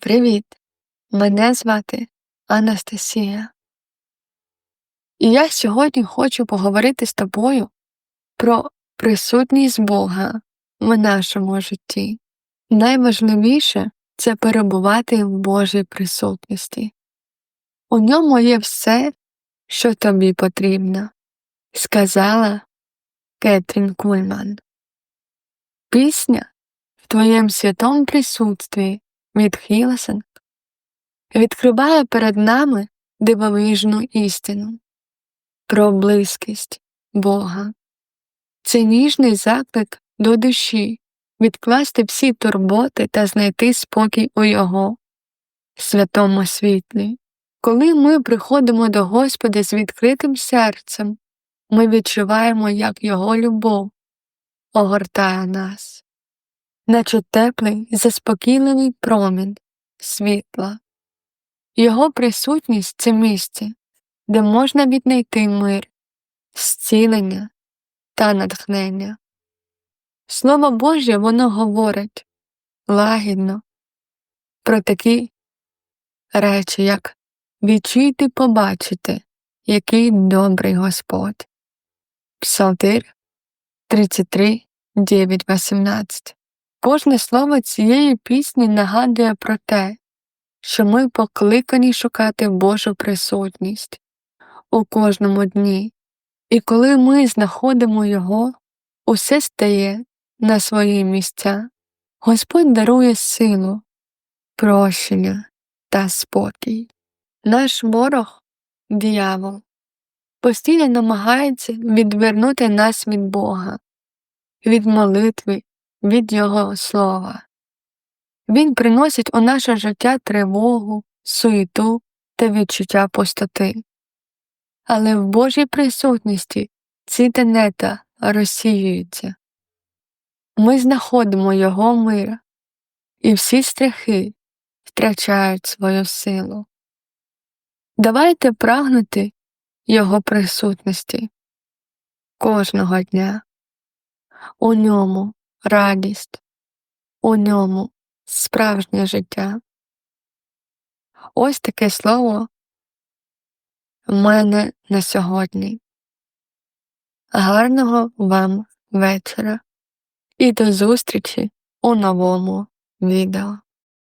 Привіт! Мене звати Анастасія. І я сьогодні хочу поговорити з тобою про присутність Бога в нашому житті. Найважливіше це перебувати в Божій присутності. У ньому є все, що тобі потрібно, сказала Кетрін Кульман. Пісня в твоєму святому присутстві від Хілсен відкриває перед нами дивовижну істину про близькість Бога. Це ніжний заклик до душі відкласти всі турботи та знайти спокій у Його святому світлі. Коли ми приходимо до Господа з відкритим серцем, ми відчуваємо, як Його любов огортає нас, наче теплий, заспокійливий промінь світла. Його присутність це місце, де можна віднайти мир, зцілення та натхнення. Слово Боже воно говорить лагідно про такі речі, як відчуйте побачити, який добрий Господь. Псалтир 33, 9, 18 Кожне слово цієї пісні нагадує про те, що ми покликані шукати Божу присутність у кожному дні, і коли ми знаходимо Його, усе стає на свої місця. Господь дарує силу, прощення та спокій. Наш ворог, диявол, постійно намагається відвернути нас від Бога, від молитви, від Його слова. Він приносить у наше життя тривогу, суєту та відчуття пустоти. Але в Божій присутності ці тенета розсіюються. Ми знаходимо Його мир, і всі страхи втрачають свою силу. Давайте прагнути Його присутності кожного дня. У ньому радість, у ньому справжнє життя. Ось таке слово в мене на сьогодні. Гарного вам вечора і до зустрічі у новому відео.